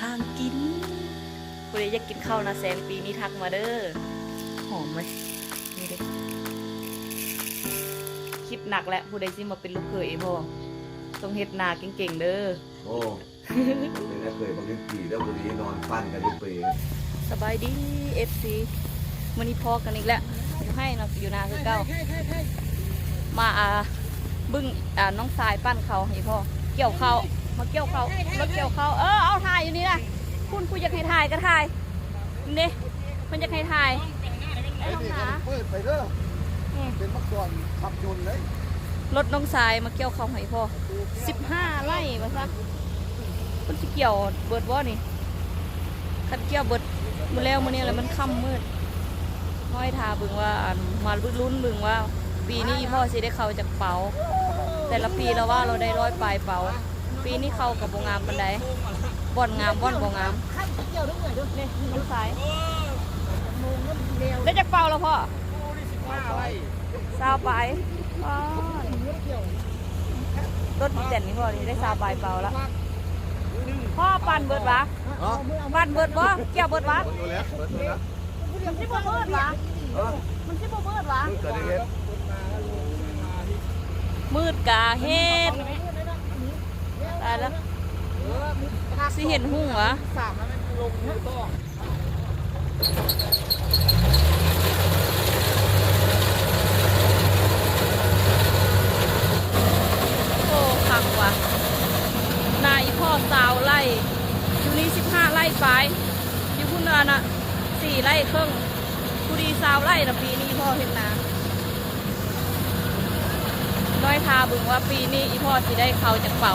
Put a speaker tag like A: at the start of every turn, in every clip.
A: ทางกินผู้ใดอยากกินข้าวนะแสงปีนี้ทักมาเด้อ หอมไหมนี่เด้คิดหนักแล้วผู้ใดสิมาเป็นลูกเขยพ่อต้องเฮ็ดนาเก่งๆเด้อ
B: โอ้เป็นนักเคยบางทีขี่แล้ววันนี้นอนฟันกันทุกปี
A: สบายดี FC มื้อนี้พอกันอีกแล้วอยู่ให้เนาะอยู่นาคือเก่ามาอ่าบึ้งอ่าน้องสายปั้นเขาให้พ่อ เกี่ยวเขา มาเกี่ยวเขารถเกี่ยวเขาเออเอาถ่ายอยู่นี่นะคุณคุณอยากให้ถ่ายก็ถ่ายนี่มันอยากให้ถ่ายไอ้น้องหา
C: เปิดไปเด้อ
A: อืม
C: เป็นมักก่อนขับยนต์เลย
A: รถน้องสายมาเกี่ยวเขาให้พ่อสิบห้าไร่มาซะมันสิเกี่ยวเบิดบ่นี่คันเกี่ยวเบิดมือแล้วมือนี้อะไรมันค่ำมืดน้อยทาเบึงว่าอันมาลุ้นเบึงว่า ปีนี้อีพ่อสิได้เข้าจากเป๋า แต่ละปีเราว่าเราได้ร้อยปลายเป๋า ปีนี้เข้ากับโบงามปันไดบ่อนงามบ่อนโบงามนี่มันสายได้จากเป๋าแล้วพ่อสาวไปอ๋อรถเจ็ดนี่พ่อนี่ได้สาวปลายเป๋าแล้วพ่อปั่นเบิดวะ
C: เนาะ
A: ปั่นเบิดวะเกี่ยวเบิดวะ
C: เปิดอยู่แล้วเปิดอยู่แล้ว
A: มันสิบ่เบิดวะ
C: เออ
A: มันสิบ่เบิดวะ
C: เกิดอะไรขึ้น
A: มืดกาเฮ็ด ตายแล้วสิเห็นหุ่งวะ
C: สามแล้วมันลงมือต่อ
A: โอ้คักว่ะนายอีพ่อสาวไล่อยู่นี่สิบห้าไล่ไปอยู่พุ่นเนินอะสี่ไล่ครึ่งกูดีสาวไล่นะปีนี้พ่อเห็นนาน้อยทาบึงว่าปีนี้อีพ่อสิได้เขาจากเป๋า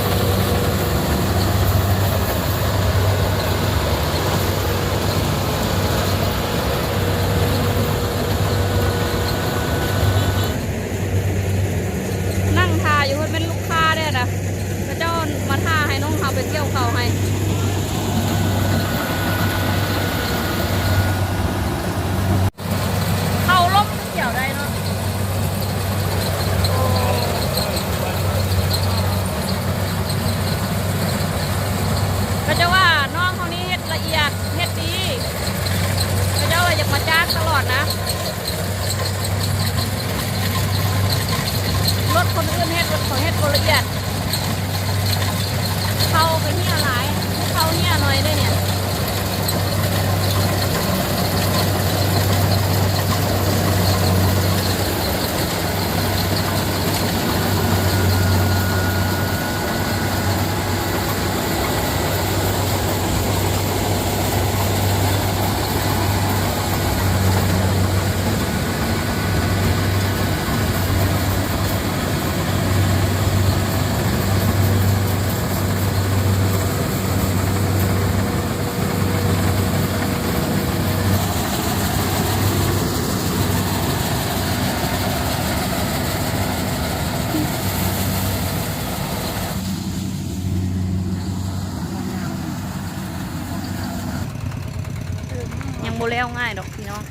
A: แล้วง่ายดอกพี่น้อง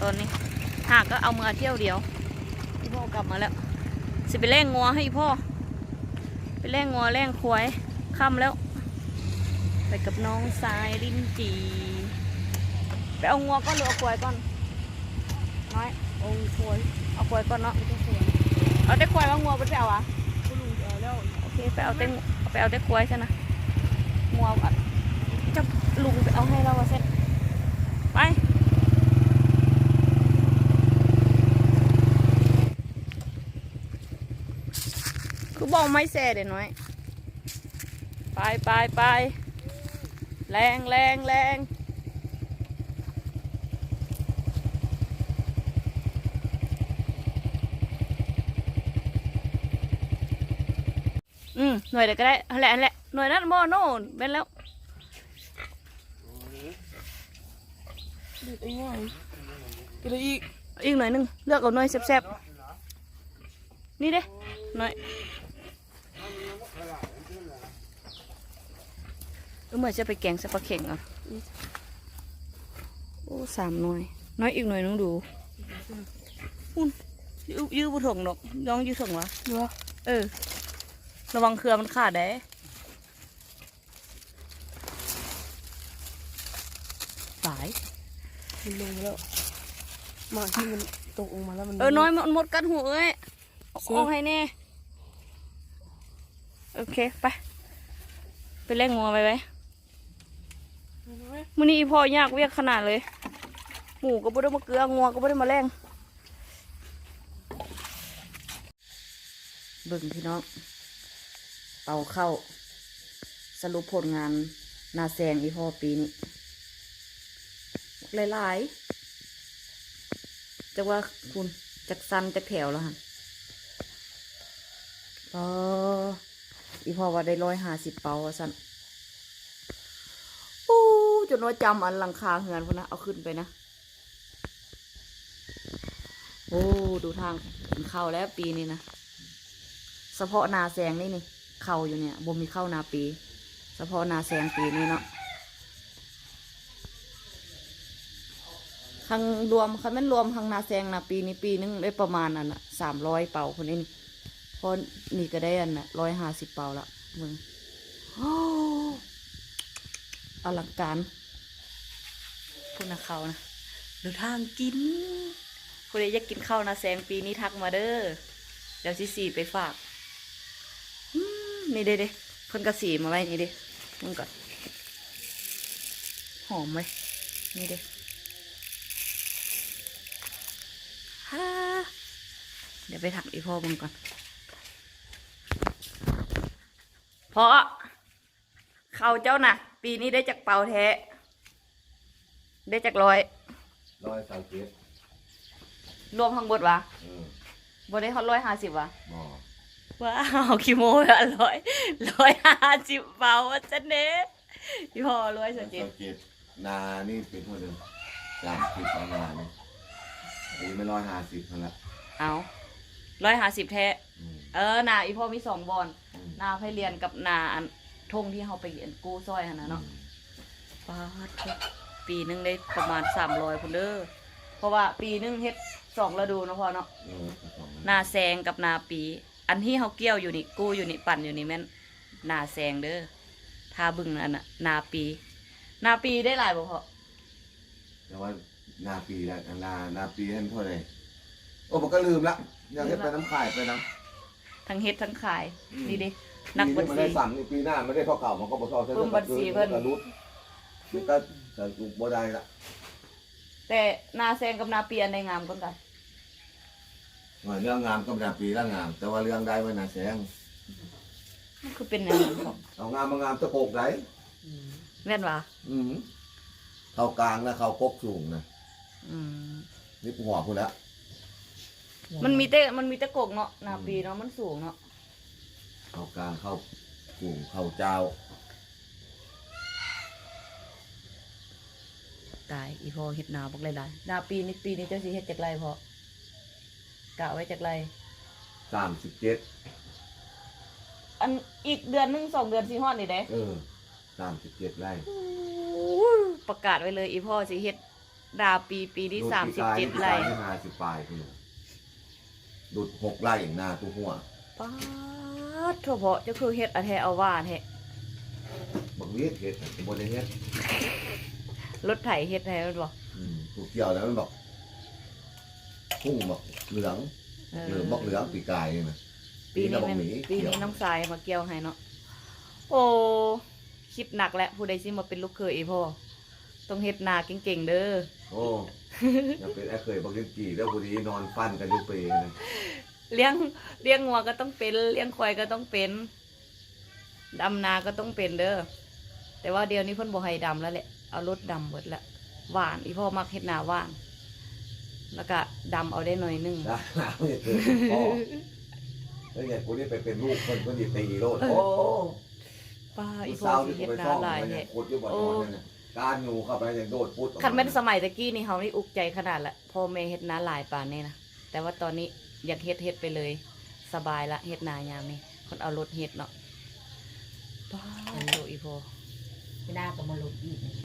A: ตอนนี้หากก็เอามือเที่ยวเดียวพี่พ่อกลับมาแล้ว สิไปแล่งงัวให้พ่อ ไปแล่งงัวแล่งควายค่ำแล้ว ไปกับน้องสายลิ้นจี ไปเอางัวก่อนหรือเอาควายก่อน น้อยเอาควายเอาควายก่อนเนาะเอาแต่ควายว่างัวไปเอาอะโอเคไปเอาแต่ไปเอาแต่ควายซะนะงัวอะจะลุงไปเอาให้เราอะเซ็ต ไป คือบอกไม่แซ่เด็น้อย ไปไปไปแรงแรงแรงอืมหน่วยเดียวก็ได้แหละแหละหน่วยนั้นโมโน่นเป็นแล้ว
C: กินอะไรอีก
A: อีกหน่อยหนึงเลือกเอาหน่อยแซ่บๆนี่เด้หน่อยเออเหมือนจะไปแกงใส่ปลาเข่งอะโอ้สามหน่อยน้อยอีกหน่อยนึงดูอุ่นยื้อยื้อบุถงดอกยองยื้อถงวะ
C: เนาะ
A: เออ ระวังเครือมันขาดได้สาย
C: มันลงมาแล้วหมากที่มันตกลงมาแล้วมัน
A: เออน้อยมันหมดกันหัวเอ้ยเอา
C: เสื้อ
A: เอาให้แน่โอเคไปไปแลกงัวไปไว้มื้อนี้อีพ่อยากเวียกขนาดเลยหมูก็บ่ได้มาเกลืองัวก็บ่ได้มาแลงเบิ่งพี่น้องเป่าเข้า สรุปผลงานนาแซงอีพ่อปีนี้ หลายๆจะว่าคุณจากสั้นจากแถวแล้วฮะเอออีพอว่าได้ร้อยห้าสิบเปาว่าสั้นอู้จนว่าจำอันหลังคาเหือนพนนะเอาขึ้นไปนะ โอ้ดูทางกินข้าแล้วปีนี้นะเฉพาะนาแซงนี่นี่เข้าอยู่เนี่ยบ่มีเข้านาปีเฉพาะนาแซงปีนี้เนาะ ครั้งรวมคันแม่นรวมครั้งนาแซงนะปีนี้ปีนึงได้ประมาณนั่นน่ะสามร้อยเป่าคนนี้เพราะนี่ก็ได้อันน่ะร้อยห้าสิบเป่าละมึงอลังการพูดนะเขานะดูทางกินคนใดอยากกินข้าวนาแซงปีนี้ทักมาเด้อเดี๋ยวสิสีไปฝากนี่เด้เด้เพิ่นกระสีมาไว้นี่เด้มึงก่อนหอมไหมนี่เด้ ฮ่า เดี๋ยวไปถามอีพ่อมึงก่อนเพราะเขาเจ้าน่ะ ปีนี้ได้จากเป่าแท้ ได้จากร้อย
B: ร้อยสามเจ็ด
A: รวมทั้งหมดวะ
B: เออ
A: บ่ได้เขาร้อยห้าสิบวะ
B: หมอ
A: ว้าวคิโมละร้อยร้อยห้าสิบเป่าว่าจะเน้พี่พ่อร้อย
B: ร้
A: สั
B: อย
A: กเจ็ด
B: สามเจ็ดนานี่เป็นเท่าเดิมสามสิบสองนานี่ปีไม่ร้อยห้าสิบเท่านั้นละ
A: เอา ร้อยห้าสิบแท้
B: อืม
A: เออนาอีพ่อมีสองบอล
B: อืม
A: นาให้เรียนกับนาอันทงที่เขาไปเรียนกู้ซอยหั่นนะเนาะปาดเถอะปีหนึงได้ประมาณสามร้อยพุ่นเด้อเพราะว่าปีหนึงเฮ็ดสองฤดูเนาะพ่อเนาะ
B: เออสอง
A: นาแซงกับนาปี อันที่เขาเกี่ยวอยู่นี่กู้อยู่นี่ปั่นอยู่นี่แม่นนาแซงเด้อทาบึงอันน่ะนาปี นาปีได้หลายบ่พ่อ
B: แต่ว่านาปีละนานาปีนั่นเท่าไหร่โอ้ผมก็ลืมละ อยากให้ไปน้ำขายไปน้ำ
A: ทั้งเฮ็ดทั้งขาย
B: อืม
A: นี่ดินักบัญ
B: ปีมัน
A: ชี
B: ได้สั่นี่ปีหน้าไม่ได้เท่าเก่ามันก็บ่เท่า
A: เพิ่มบัญชีเพิ่น
B: กระลุดมันก็จะบ่ได้ละ
A: แต่นาแซงกับนาปีอันใดงามกว่ากัน
B: ว่าเรื่องงามก็นาปีละงาม แต่ว่าเรื่องได้มันน่าแสง
A: มันคือเป็นอย่างนั้นพ่อ
B: เอางามมางามตะโกกได้
A: แม่นวะ
B: อืมเข้ากลางนะเข้ากกสูงนะ
A: อืม
B: นี่หัวคุณละ
A: มันมีแต่มันมีแต่กกเนาะนาปีเนาะมันสูงเนาะ
B: เข้ากลางเข้าสูงเข้าเจ้า
A: ตายอีพอเฮ็ดนาบักหลายๆนาปีนี้ปีนี้เจ้าสิเฮ็ดจากไรพอกะไว้จากไร
B: สามสิบเจ็ด
A: อันอีกเดือนหนึงสองเดือนสิฮอดนี่เด้
B: เออสามสิบเจ็ดไร่
A: ประกาศไว้เลย อีพ่อสิเฮ็ดดาปีปีที่สามสิบเจ็ดไร่
B: ห้าสิบปลายคุณ ดุดหกไร่อย่างหน้าตัวหัว
A: ป้าดทั่วเพาะเจะคือเฮ็ดอะแทเอาว่าแท้
B: บางเวียดเห็ดบนเฮ็ด
A: รถไถเฮ็ดให้มันบ่
B: อืมถูกเกี่ยวแล้วมันบอกพุ่งบอกเหลือง
A: เออ
B: เหลืองบอกเหลืองปีกายนี่นะ
A: ปีนี้
B: บอก
A: แม่น
B: หมี
A: ปี
B: เกี่ยว
A: นี้น้องสายมาเกี่ยวให้เนาะโอ้คิดหนักแล้วผู้ใดสิมาเป็นลูกเคยอีพ่อต้องเฮ็ดนาเก่งๆเด้อ
B: โอ้ ยังเป็นไอ้เคยบอกเลี้ยงกี่แล้วบุรีนอนฟันกันอยู่เปรย์นะ
A: เลี้ยงเลี้ยงงัวก็ต้องเป็น เลี้ยงควายก็ต้องเป็นดำนาก็ต้องเป็นเด้อแต่ว่าเดี๋ยวนี้เพิ่นบ่ให้ดำแล้วแหละเอารถดำเบิดละหวานอีพ่อมักเฮ็ดนาหว่าน แล้วก็ดำเอาได้หน่อยหนึง
B: ได้แล้วเนี่ยเจอพ่อแล้วเนี่ยกูนี่ไปเป็นลูกคนคนดีตีโลดโอ้
A: ป้าอี
B: อี
A: พ่
B: สา
A: อ
B: ว
A: สิ
B: ที่
A: เฮ็ด
B: ไป
A: นา
B: ซ่อม
A: หลาย
B: มัน
A: แท้
B: เนี่ยขุดอ ยู่บ่อนนอนเนี่ยการงูเข้าไปยังโดดปุ๊ดออกา
A: คันแม่นสมัยตะกี้นี่เฮานี่อุกใจขนาดละพ่อแม่เฮ็ดนาหลายป่านนี้นะแต่ว่าตอนนี้อยากเฮ็ดเฮ็ดไปเลย สบายละเฮ็ดนายามนี้คนเอารถเฮ็ดเนาะป้าโตอีพ่อ
D: ไม่น่าก็มาลงอีก